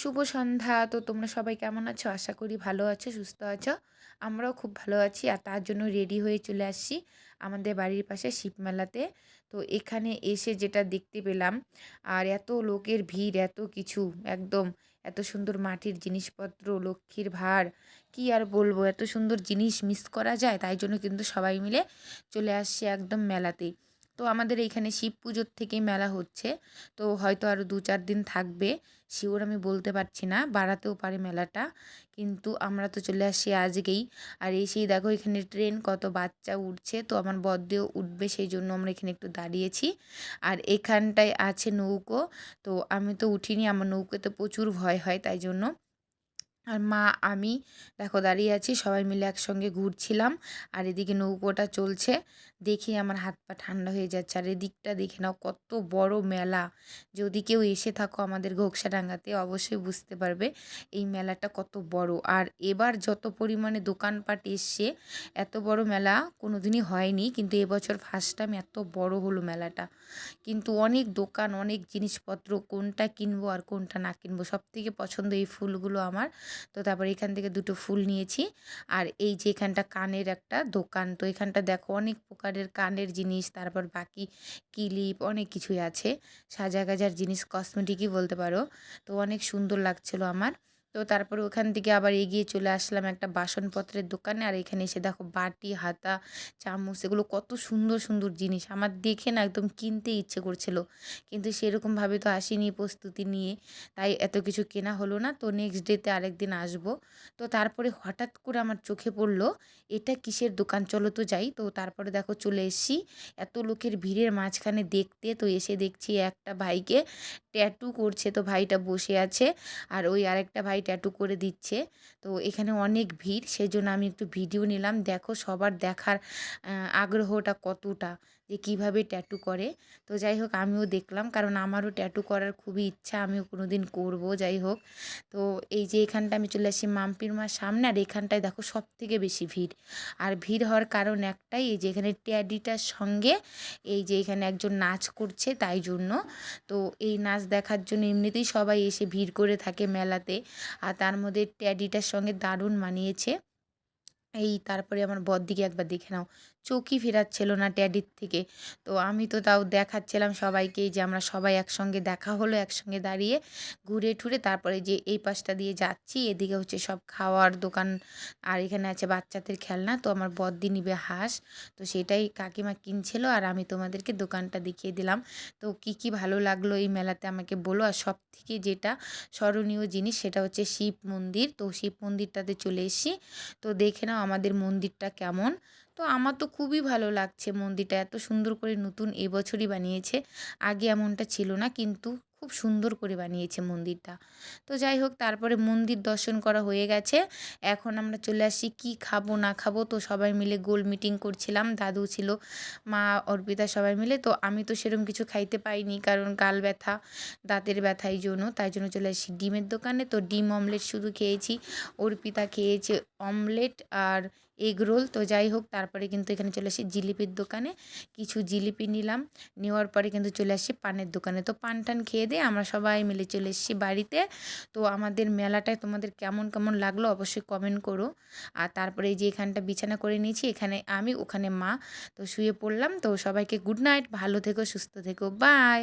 শুভ সন্ধ্যা। তো তোমরা সবাই কেমন আছো? আশা করি ভালো আছো, সুস্থ আছো। আমরাও খুব ভালো আছি আর তার জন্য রেডি হয়ে চলে আসছি আমাদের বাড়ির পাশে শিবমেলাতে তো এখানে এসে যেটা দেখতে পেলাম, আর এত লোকের ভিড়, এত কিছু, একদম এত সুন্দর মাটির জিনিসপত্র, লক্ষ্মীর ভার কি আর বলব? এত সুন্দর জিনিস মিস করা যায়, তাই জন্য কিন্তু সবাই মিলে চলে আসছে একদম মেলাতে তো আমাদের এইখানে শিব পুজোর থেকেই মেলা হচ্ছে। তো হয়তো আরও দু চার দিন থাকবে। শিওর আমি বলতে পারছি না, বাড়াতেও পারে মেলাটা। কিন্তু আমরা তো চলে আসছি আজকেই। আর এসেই দেখো এখানে ট্রেন, কত বাচ্চা উঠছে। তো আমার বদ্দেও উঠবে, সেই জন্য আমরা এখানে একটু দাঁড়িয়েছি। আর এখানটায় আছে নৌকো। তো আমি তো উঠিনি, আমার নৌকোতে প্রচুর ভয় হয়, তাই জন্য আর মা, আমি দেখো দাঁড়িয়ে আছি, সবাই মিলে একসঙ্গে ঘুরছিলাম আর এদিকে নৌকোটা চলছে। দেখে আমার হাত পা ঠান্ডা হয়ে যাচ্ছে আর এদিকটা দেখে নাও কত বড় মেলা। যদি কেউ এসে থাকো আমাদের ঘোকসাডাঙ্গাতে, অবশ্যই বুঝতে পারবে এই মেলাটা কত বড়। আর এবার যত পরিমাণে দোকানপাট এসছে, এত বড় মেলা কোনো দিনই হয়নি, কিন্তু এবছর ফার্স্ট টাইম এত বড় হলো মেলাটা। কিন্তু অনেক দোকান, অনেক জিনিসপত্র, কোনটা কিনবো আর কোনটা না কিনবো সব থেকে পছন্দ এই ফুলগুলো আমার। তো তারপর এখান থেকে দুটো ফুল নিয়েছি। আর এই যে এখানটা কানের একটা দোকান, তো এখানটা দেখো অনেক প্রকারের কানের জিনিস, তারপর বাকি কিলিপ, অনেক কিছুই আছে। সাজা গাজার জিনিস কসমেটিকই বলতে পারো। তো অনেক সুন্দর লাগছিল আমার। তো তারপরে ওখান থেকে আবার এগিয়ে চলে আসলাম একটা বাসনপত্রের দোকানে। আর এখানে এসে দেখো বাটি, হাতা, চামচ, এগুলো কত সুন্দর সুন্দর জিনিস। আমার দেখে না একদম কিনতে ইচ্ছে করছিল, কিন্তু সেরকমভাবে তো আসিনি প্রস্তুতি নিয়ে। তাই এত কিছু কেনা হলো না, তো নেক্সট ডেতে আরেকদিন আসব। তো তারপরে হঠাৎ করে আমার চোখে পড়ল, এটা কিসের দোকান? চলো তো যাই। তো তারপরে দেখো চলে এসছি, এত লোকের ভিড়ের মাঝখানে দেখতে। তো এসে দেখছি একটা ভাইকে ট্যাটু করছে, তো ভাইটা বসে আছে। আর ওই আরেকটা ভাই ট্যাটু করে দিচ্ছে। তো এখানে অনেক ভিড় সেই জন্য আমি একটু ভিডিও নিলাম। দেখো সবার দেখার আগ্রহটা কতটা, যে কীভাবে ট্যাটু করে। তো যাই হোক, আমিও দেখলাম, কারণ আমারও ট্যাটু করার খুবই ইচ্ছা, আমিও কোনো দিন করব, যাই হোক। তো এই যে এখানটা আমি চলে আসি মাম্পির মার সামনে, আর এখানটায় দেখো সব থেকে বেশি ভিড়। আর ভিড় হওয়ার কারণ একটাই, এই যে এখানে ট্যাডিটার সঙ্গে এই যে এখানে একজন নাচ করছে, তাই জন্য। তো এই নাচ দেখার জন্য এমনিতেই সবাই এসে ভিড় করে থাকে মেলাতে। আর তার মধ্যে ট্যাডিটার সঙ্গে দারুণ মানিয়েছে। এই তারপরে আমার বরদিকে একবার দেখে নাও। চোখই ফেরাচ্ছিল না ট্যাডির থেকে। তো আমি তো তাও দেখাচ্ছিলাম সবাইকে যে আমরা সবাই একসঙ্গে দেখা হলো, একসঙ্গে দাঁড়িয়ে ঘুরে ঠুরে তারপরে যে এই পাশটা দিয়ে যাচ্ছি, এদিকে হচ্ছে সব খাওয়ার দোকান আর এখানে আছে বাচ্চাদের খেলনা। তো আমার বদ্দি নিবে হাঁস। তো সেটাই কাকিমা কিনছিল আর আমি তোমাদেরকে দোকানটা দেখিয়ে দিলাম। তো কি কি ভালো লাগল এই মেলাতে আমাকে বলো। আর সব থেকে যেটা স্মরণীয় জিনিস সেটা হচ্ছে শিব মন্দির। তো শিব মন্দিরটাতে চলে এসেছি। তো দেখে নাও আমাদের মন্দিরটা কেমন? তো আমার তো খুবই ভালো লাগছে মন্দিরটা। এত সুন্দর করে নতুন এবছরই বানিয়েছে। আগে এমনটা ছিল না, কিন্তু খুব সুন্দর করে বানিয়েছে মন্দিরটা। তো যাই হোক, তারপরে মন্দির দর্শন করা হয়ে গেছে। এখন আমরা চলে আসি কি খাব, না খাব। তো সবাই মিলে গোল মিটিং করছিলাম, দাদু ছিল, মা, অর্পিতা সবাই মিলে। তো আমি তো সেরকম কিছু খাইতে পাইনি কারণ গাল ব্যথা, দাঁতের ব্যথা এই জন্য। তাই জন্য চলে আসি ডিমের দোকানে। তো ডিম অমলেট শুধু খেয়েছি, অর্পিতা খেয়েছে অমলেট আর এগ রোল। তো যাই হোক, তারপরে কিন্তু এখানে চলে আসি জিলিপির দোকানে। কিছু জিলিপি নিলাম। নেওয়ার পরে কিন্তু চলে আসি পানের দোকানে। তো পান টান খেয়ে দিয়ে আমরা সবাই মিলে চলে এসেছি বাড়িতে। তো আমাদের মেলাটায় তোমাদের কেমন কেমন লাগল অবশ্যই কমেন্ট করো। আর তারপরে যে এখানটা বিছানা করে নিয়েছি, এখানে আমি, ওখানে মা। তো শুয়ে পড়লাম। তো সবাইকে গুড নাইট ভালো থেকো, সুস্থ থেকো। বাই